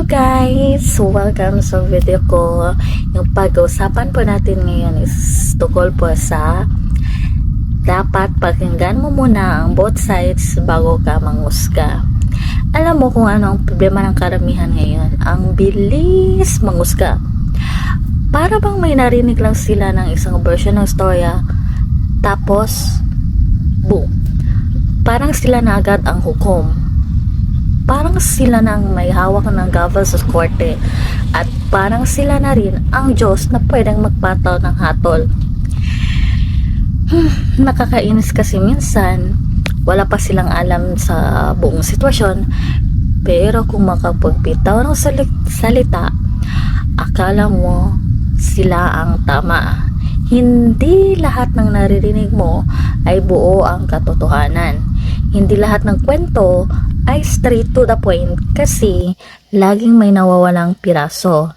Hello guys! Welcome sa video ko. Yung pag-usapan po natin ngayon is tungkol po sa dapat pakinggan mo muna ang both sides bago ka mangusga. Alam mo kung ano ang problema ng karamihan ngayon? Ang bilis mangusga. Para bang may narinig lang sila ng isang version ng storya tapos boom. Parang sila na agad ang hukom parang sila na ang may hawak ng gavel sa korte. At parang sila na rin ang Diyos na pwedeng magpataw ng hatol. Hmm, nakakainis kasi minsan wala pa silang alam sa buong sitwasyon. Pero kung makapagbitaw ng sali- salita akala mo sila ang tama. Hindi lahat ng naririnig mo ay buo ang katotohanan. Hindi lahat ng kwento ay straight to the point kasi laging may nawawalang piraso.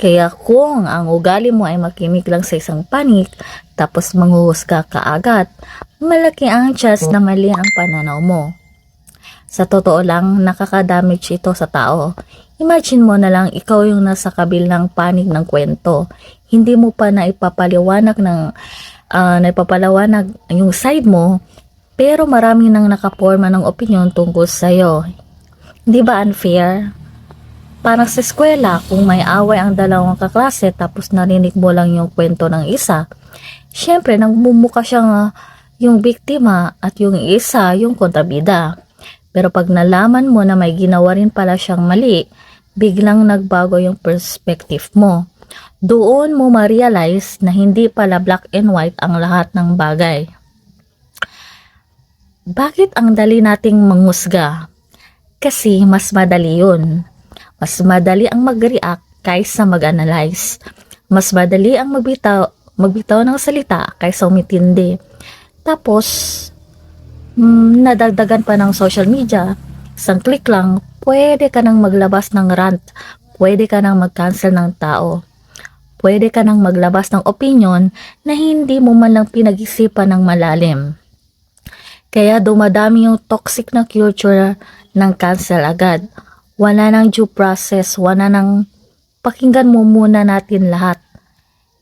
Kaya kung ang ugali mo ay makinig lang sa isang panik tapos manghuhus ka kaagad, malaki ang chance na mali ang pananaw mo. Sa totoo lang, nakakadamage ito sa tao. Imagine mo na lang ikaw yung nasa kabilang panig ng kwento. Hindi mo pa na ipapaliwanag ng uh, naipapalawanag yung side mo pero marami nang nakaporma ng opinion tungkol sa'yo. Di ba unfair? Parang sa eskwela, kung may away ang dalawang kaklase tapos narinig mo lang yung kwento ng isa, syempre nagmumuka siyang yung biktima at yung isa yung kontrabida. Pero pag nalaman mo na may ginawa rin pala siyang mali, biglang nagbago yung perspective mo. Doon mo ma-realize na hindi pala black and white ang lahat ng bagay. Bakit ang dali nating mangusga? Kasi mas madali yun. Mas madali ang mag-react kaysa mag-analyze. Mas madali ang magbitaw, magbitaw ng salita kaysa umitindi. Tapos, mm, nadagdagan pa ng social media, isang click lang, pwede ka nang maglabas ng rant, pwede ka nang mag-cancel ng tao, pwede ka nang maglabas ng opinion na hindi mo man lang pinag-isipan ng malalim. Kaya dumadami yung toxic na culture ng cancel agad wala nang due process, wala nang pakinggan mo muna natin lahat.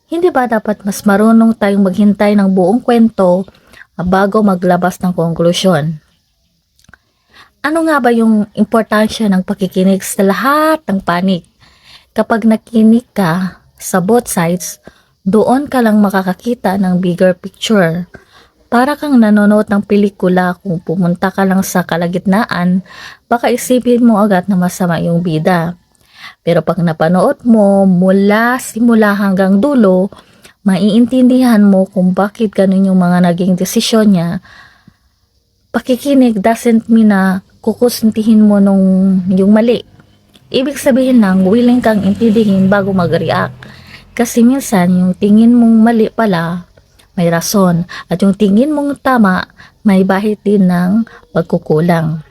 Hindi ba dapat mas marunong tayong maghintay ng buong kwento bago maglabas ng konklusyon? Ano nga ba yung importansya ng pakikinig sa lahat ng panig? Kapag nakinig ka sa both sides, doon ka lang makakakita ng bigger picture para kang nanonood ng pelikula kung pumunta ka lang sa kalagitnaan, baka isipin mo agad na masama yung bida. Pero pag napanood mo mula simula hanggang dulo, maiintindihan mo kung bakit ganun yung mga naging desisyon niya. Pakikinig doesn't mean na kukusintihin mo nung yung mali. Ibig sabihin lang, willing kang intindihin bago mag-react. Kasi minsan, yung tingin mong mali pala, may rason at yung tingin mong tama may bahit din ng pagkukulang.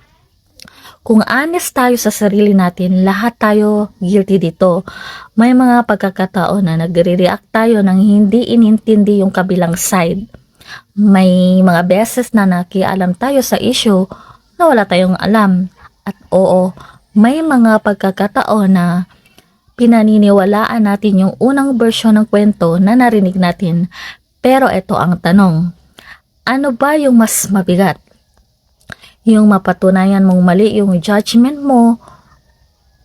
Kung honest tayo sa sarili natin, lahat tayo guilty dito. May mga pagkakataon na nagre-react tayo nang hindi inintindi yung kabilang side. May mga beses na nakialam tayo sa issue na wala tayong alam. At oo, may mga pagkakataon na pinaniniwalaan natin yung unang version ng kwento na narinig natin pero ito ang tanong, ano ba yung mas mabigat? Yung mapatunayan mong mali yung judgment mo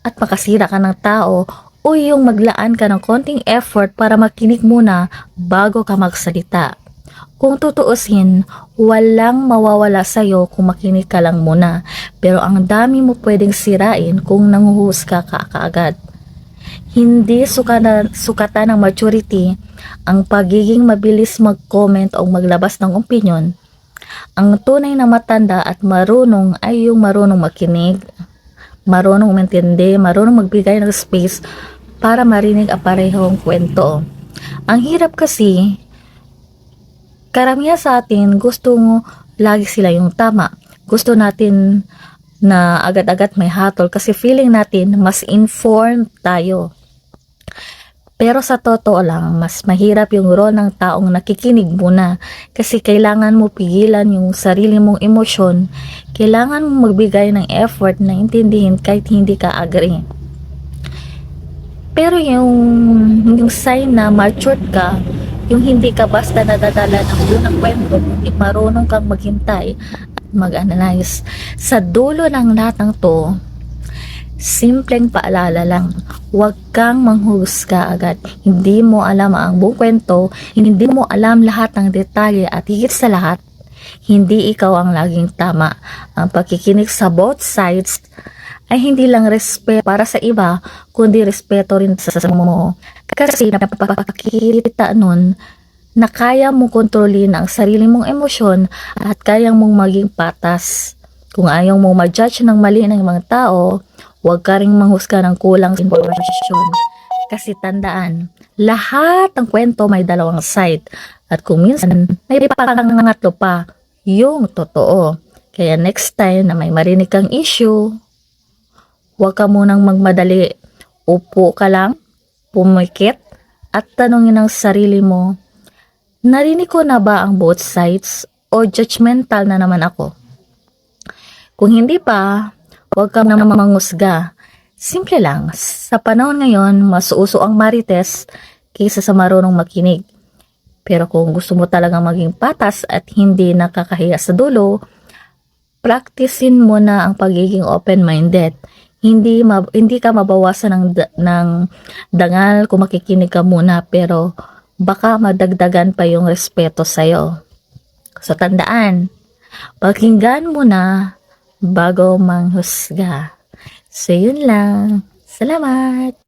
at makasira ka ng tao o yung maglaan ka ng konting effort para makinig muna bago ka magsalita. Kung tutuusin, walang mawawala sa'yo kung makinig ka lang muna. Pero ang dami mo pwedeng sirain kung nanguhusga ka kaagad. Hindi sukatan, sukatan ng maturity ang pagiging mabilis mag-comment o maglabas ng opinion. Ang tunay na matanda at marunong ay yung marunong makinig, marunong umintindi, marunong magbigay ng space para marinig ang parehong kwento. Ang hirap kasi, karamihan sa atin gusto lagi sila yung tama. Gusto natin na agad-agad may hatol kasi feeling natin mas informed tayo. Pero sa totoo lang, mas mahirap yung role ng taong nakikinig muna kasi kailangan mo pigilan yung sarili mong emosyon. Kailangan mo magbigay ng effort na intindihin kahit hindi ka agree. Pero yung, yung sign na matured ka, yung hindi ka basta nadadala ng unang kwento, hindi marunong kang maghintay at mag-analyze. Sa dulo ng lahat ng to, simpleng paalala lang, huwag kang manghusga agad. Hindi mo alam ang buong kwento, hindi mo alam lahat ng detalye at higit sa lahat, hindi ikaw ang laging tama. Ang pakikinig sa both sides ay hindi lang respeto para sa iba, kundi respeto rin sa sa mo. Kasi napapakita nun na kaya mo kontrolin ang sarili mong emosyon at kaya mong maging patas. Kung ayaw mo ma-judge ng mali ng mga tao, huwag ka rin manghusga ng kulang sa impormasyon. Kasi tandaan, lahat ng kwento may dalawang side. At kung minsan, may pangangatlo pa yung totoo. Kaya next time na may marinig kang issue, huwag ka munang magmadali. Upo ka lang, pumikit, at tanongin ang sarili mo, narinig ko na ba ang both sides o judgmental na naman ako? Kung hindi pa, huwag ka na mangusga. Simple lang, sa panahon ngayon, mas uso ang marites kaysa sa marunong makinig. Pero kung gusto mo talaga maging patas at hindi nakakahiya sa dulo, practicein mo na ang pagiging open-minded. Hindi ma- hindi ka mabawasan ng da- ng dangal kung makikinig ka muna pero baka madagdagan pa yung respeto sa So tandaan, pakinggan mo na bago manghusga. So yun lang. Salamat!